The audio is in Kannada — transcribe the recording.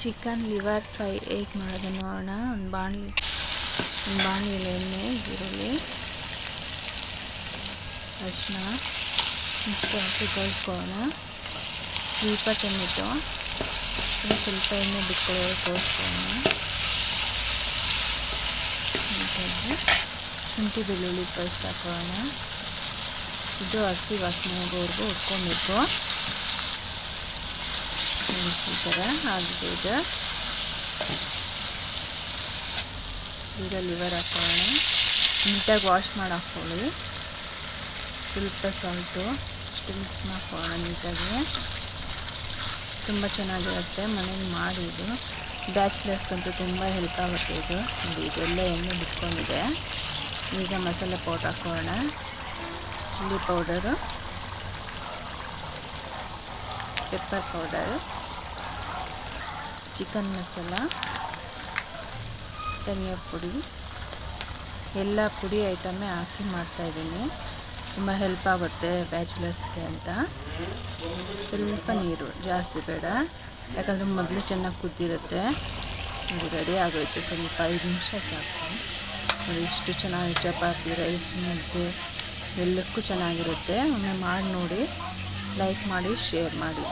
ಚಿಕನ್ ಲಿವರ್ ಫ್ರೈ ಹೇಗೆ ಮಾಡೋದು ನೋಡೋಣ. ಒಂದು ಬಾಣಲಿ, ಒಂದು ಬಾಣಲಿಯಲ್ಲಿ ಎಣ್ಣೆ, ಈರುಳ್ಳಿ ಅರಿಶಿನ ಇಷ್ಟು ಹಾಕಿ ಕಳಿಸ್ಕೊಳ್ಳೋಣ. ಸ್ವಲ್ಪ ಟೊಮೆಟೊ ಸ್ವಲ್ಪ ಎಣ್ಣೆ ಬಿಟ್ಕೊಳ್ಳೋದು ತೋರಿಸ್ಕೊಳ್ಳೋಣ ಶುಂಠಿ ಬೆಳ್ಳುಳ್ಳಿ ಪೇಸ್ಟ್ ಹಾಕೋಣ. ಇದು ಹಸಿ ವಾಸನೆ ಹೋಗೋವರೆಗೂ ಉಟ್ಕೊಬೇಕು ಈ ಥರ ಆಗಿದೆ ಇದು. ಈಗ ಲಿವರ್ ಹಾಕೋಣ. ನೀಟಾಗಿ ವಾಶ್ ಮಾಡಿ ಹಾಕ್ಕೊಳ್ಳಿ ಸ್ವಲ್ಪ ಸಾಲ್ಟು ಇಷ್ಟು ಮಿಕ್ಸ್ ಮಾಡ್ಕೊಳ್ಳೋಣ ನೀಟಾಗಿ. ತುಂಬ ಚೆನ್ನಾಗಿರುತ್ತೆ. ಮನೇಲಿ ಮಾಡಿ ಇದು. ಬ್ಯಾಚುಲರ್ಸ್ಗಂತೂ ತುಂಬ ಹೆಲ್ಪ್ ಆಗುತ್ತೆ ಇದು. ನೋಡಿ, ಇದೆಲ್ಲ ಎಣ್ಣೆ ಬಿಟ್ಕೊಂಡಿದೆ. ಈಗ ಮಸಾಲೆ ಪೌಡ್ರ್ ಹಾಕೋಣ. Chilli powder pepper powder chicken masala, ಧನಿಯಾ ಪುಡಿ, ಎಲ್ಲ ಪುಡಿ ಐಟಮೇ ಹಾಕಿ ಮಾಡ್ತಾಯಿದ್ದೀನಿ ತುಂಬ ಹೆಲ್ಪ್ ಆಗುತ್ತೆ ಬ್ಯಾಚುಲರ್ಸ್ಗೆ ಅಂತ. ಸ್ವಲ್ಪ ನೀರು, ಜಾಸ್ತಿ ಬೇಡ. ಯಾಕಂದರೆ ಮೊದಲು ಚೆನ್ನಾಗಿ ಕುದ್ದಿರುತ್ತೆ. ಇದು ರೆಡಿ ಆಗೋಯ್ತು. ಸ್ವಲ್ಪ ಐದು ನಿಮಿಷ ಸಾಕು. ನೋಡಿ, ಇಷ್ಟು ಚೆನ್ನಾಗಿ ಚಪಾತಿ ರೈಸ್ ಮುದ್ದೆ ಎಲ್ಲಕ್ಕೂ ಚೆನ್ನಾಗಿರುತ್ತೆ. ಒಮ್ಮೆ ಮಾಡಿ ನೋಡಿ ಲೈಕ್ ಮಾಡಿ ಶೇರ್ ಮಾಡಿ.